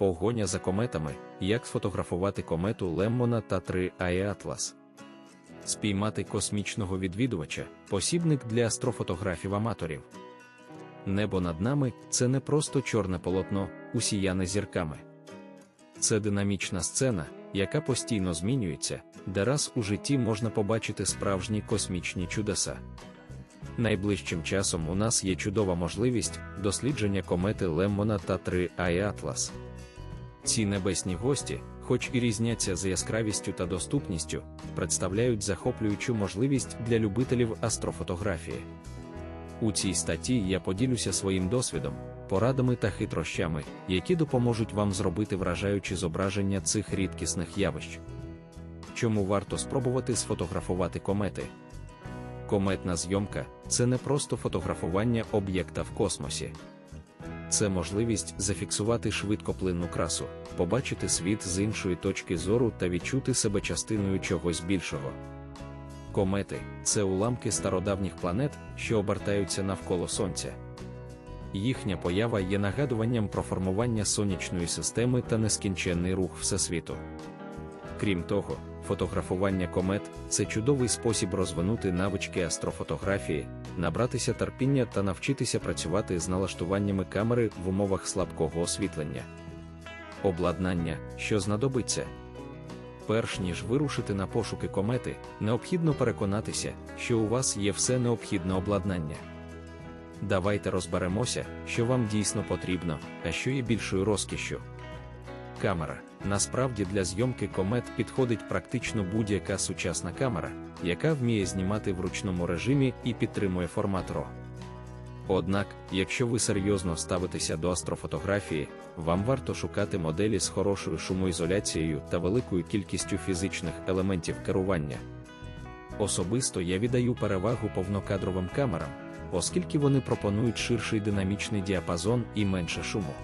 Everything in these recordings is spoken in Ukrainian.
Погоня за кометами, як сфотографувати комету Леммона та 3 Аеатлас. Спіймати космічного відвідувача посібник для астрофотографів-аматорів. Небо над нами це не просто чорне полотно, усіяне зірками. Це динамічна сцена, яка постійно змінюється, де раз у житті можна побачити справжні космічні чудеса. Найближчим часом у нас є чудова можливість дослідження комети Леммона та 3 Аеатлас. Ці небесні гості, хоч і різняться за яскравістю та доступністю, представляють захоплюючу можливість для любителів астрофотографії. У цій статті я поділюся своїм досвідом, порадами та хитрощами, які допоможуть вам зробити вражаючі зображення цих рідкісних явищ. Чому варто спробувати сфотографувати комети? Кометна зйомка це не просто фотографування об'єкта в космосі. Це можливість зафіксувати швидкоплинну красу, побачити світ з іншої точки зору та відчути себе частиною чогось більшого. Комети це уламки стародавніх планет, що обертаються навколо Сонця. Їхня поява є нагадуванням про формування сонячної системи та нескінченний рух Всесвіту. Крім того, фотографування комет це чудовий спосіб розвинути навички астрофотографії, набратися терпіння та навчитися працювати з налаштуваннями камери в умовах слабкого освітлення. Обладнання, що знадобиться. Перш ніж вирушити на пошуки комети, необхідно переконатися, що у вас є все необхідне обладнання. Давайте розберемося, що вам дійсно потрібно, а що є більшою розкішшю. Камера. Насправді для зйомки комет підходить практично будь-яка сучасна камера, яка вміє знімати в ручному режимі і підтримує формат RAW. Однак, якщо ви серйозно ставитеся до астрофотографії, вам варто шукати моделі з хорошою шумоізоляцією та великою кількістю фізичних елементів керування. Особисто я віддаю перевагу повнокадровим камерам, оскільки вони пропонують ширший динамічний діапазон і менше шуму.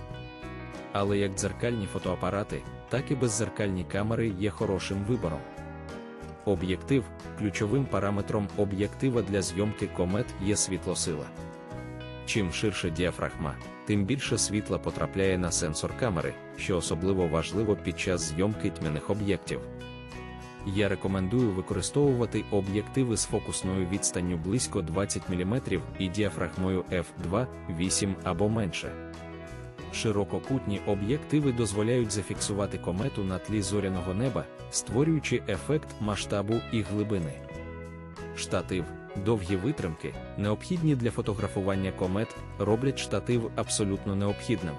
Але як дзеркальні фотоапарати, так і беззеркальні камери є хорошим вибором. Об'єктив ключовим параметром об'єктива для зйомки комет є світлосила. Чим ширше діафрагма, тим більше світла потрапляє на сенсор камери, що особливо важливо під час зйомки тьмяних об'єктів. Я рекомендую використовувати об'єктиви з фокусною відстанню близько 20 мм і діафрагмою f2, 8 або менше. Ширококутні об'єктиви дозволяють зафіксувати комету на тлі зоряного неба, створюючи ефект масштабу і глибини. Штатив, довгі витримки, необхідні для фотографування комет, роблять штатив абсолютно необхідним.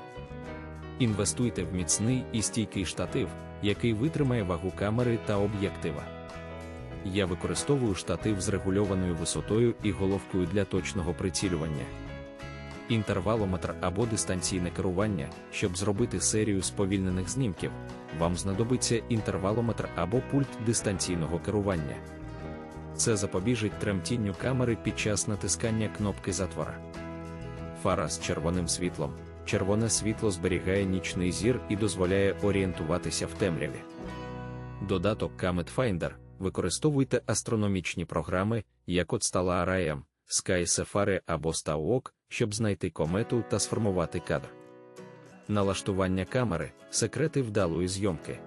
Інвестуйте в міцний і стійкий штатив, який витримає вагу камери та об'єктива. Я використовую штатив з регульованою висотою і головкою для точного прицілювання. Інтервалометр або дистанційне керування, щоб зробити серію сповільнених знімків, вам знадобиться інтервалометр або пульт дистанційного керування. Це запобіжить тремтінню камери під час натискання кнопки затвора. Фара з червоним світлом. Червоне світло зберігає нічний зір і дозволяє орієнтуватися в темряві. Додаток Comet Finder використовуйте астрономічні програми, як от стала Arayam, Sky Safari або Stavok, щоб знайти комету та сформувати кадр. Налаштування камери секрети вдалої зйомки.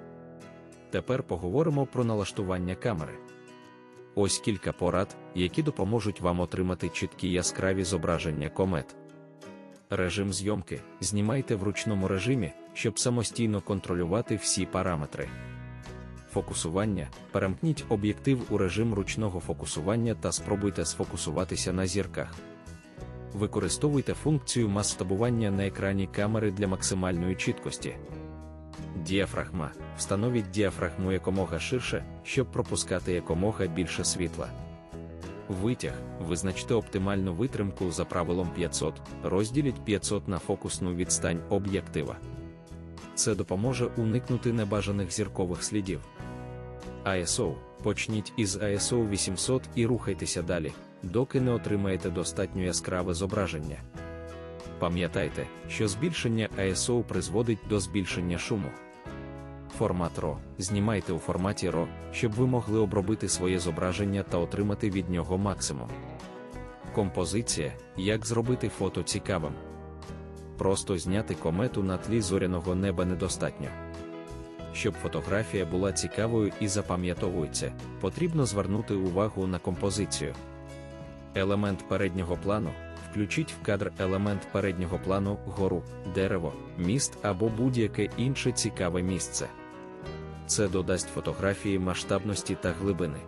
Тепер поговоримо про налаштування камери. Ось кілька порад, які допоможуть вам отримати чіткі яскраві зображення комет. Режим зйомки знімайте в ручному режимі, щоб самостійно контролювати всі параметри. Фокусування перемкніть об'єктив у режим ручного фокусування та спробуйте сфокусуватися на зірках. Використовуйте функцію масштабування на екрані камери для максимальної чіткості. Діафрагма. Встановіть діафрагму якомога ширше, щоб пропускати якомога більше світла. Витяг. Визначте оптимальну витримку за правилом 500, розділіть 500 на фокусну відстань об'єктива. Це допоможе уникнути небажаних зіркових слідів. ISO. Почніть із ISO 800 і рухайтеся далі, доки не отримаєте достатньо яскраве зображення. Пам'ятайте, що збільшення ISO призводить до збільшення шуму. Формат RAW. Знімайте у форматі RAW, щоб ви могли обробити своє зображення та отримати від нього максимум. Композиція як зробити фото цікавим. Просто зняти комету на тлі зоряного неба недостатньо. Щоб фотографія була цікавою і запам'ятовується, потрібно звернути увагу на композицію. Елемент переднього плану включіть в кадр елемент переднього плану, гору, дерево, міст або будь-яке інше цікаве місце. Це додасть фотографії масштабності та глибини.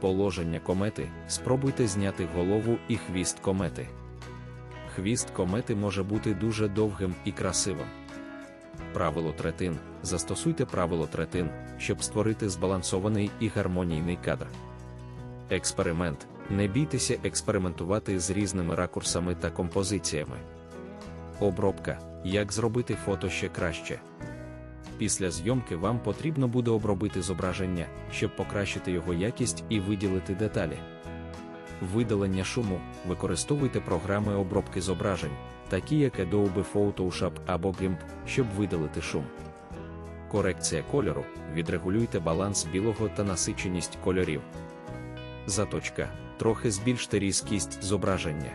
Положення комети спробуйте зняти голову і хвіст комети. Хвіст комети може бути дуже довгим і красивим. Правило третин. Застосуйте правило третин, щоб створити збалансований і гармонійний кадр. Експеримент. Не бійтеся експериментувати з різними ракурсами та композиціями. Обробка. Як зробити фото ще краще. Після зйомки вам потрібно буде обробити зображення, щоб покращити його якість і виділити деталі. Видалення шуму. Використовуйте програми обробки зображень, такі як Adobe Photoshop або GIMP, щоб видалити шум. Корекція кольору. Відрегулюйте баланс білого та насиченість кольорів. Заточка. Трохи збільште різкість зображення.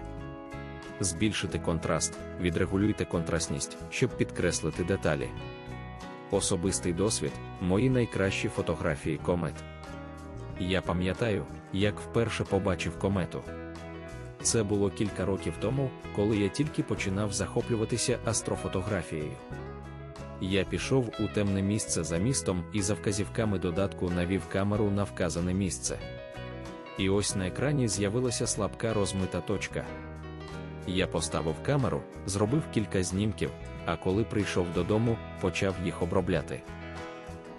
Збільшити контраст, відрегулюйте контрастність, щоб підкреслити деталі. Особистий досвід мої найкращі фотографії комет. Я пам'ятаю, як вперше побачив комету. Це було кілька років тому, коли я тільки починав захоплюватися астрофотографією. Я пішов у темне місце за містом і за вказівками додатку навів камеру на вказане місце. І ось на екрані з'явилася слабка розмита точка. Я поставив камеру, зробив кілька знімків, а коли прийшов додому, почав їх обробляти.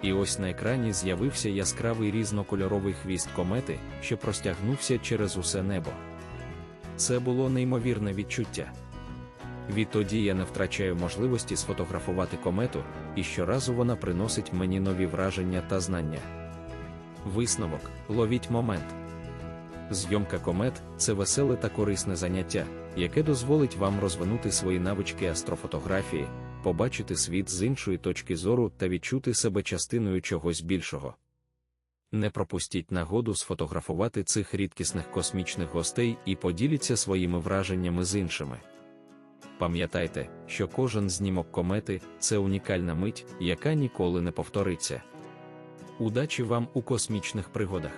І ось на екрані з'явився яскравий різнокольоровий хвіст комети, що простягнувся через усе небо. Це було неймовірне відчуття. Відтоді я не втрачаю можливості сфотографувати комету, і щоразу вона приносить мені нові враження та знання. Висновок ловіть момент. Зйомка комет це веселе та корисне заняття, яке дозволить вам розвинути свої навички астрофотографії, побачити світ з іншої точки зору та відчути себе частиною чогось більшого. Не пропустіть нагоду сфотографувати цих рідкісних космічних гостей і поділіться своїми враженнями з іншими. Пам'ятайте, що кожен знімок комети це унікальна мить, яка ніколи не повториться. Удачі вам у космічних пригодах!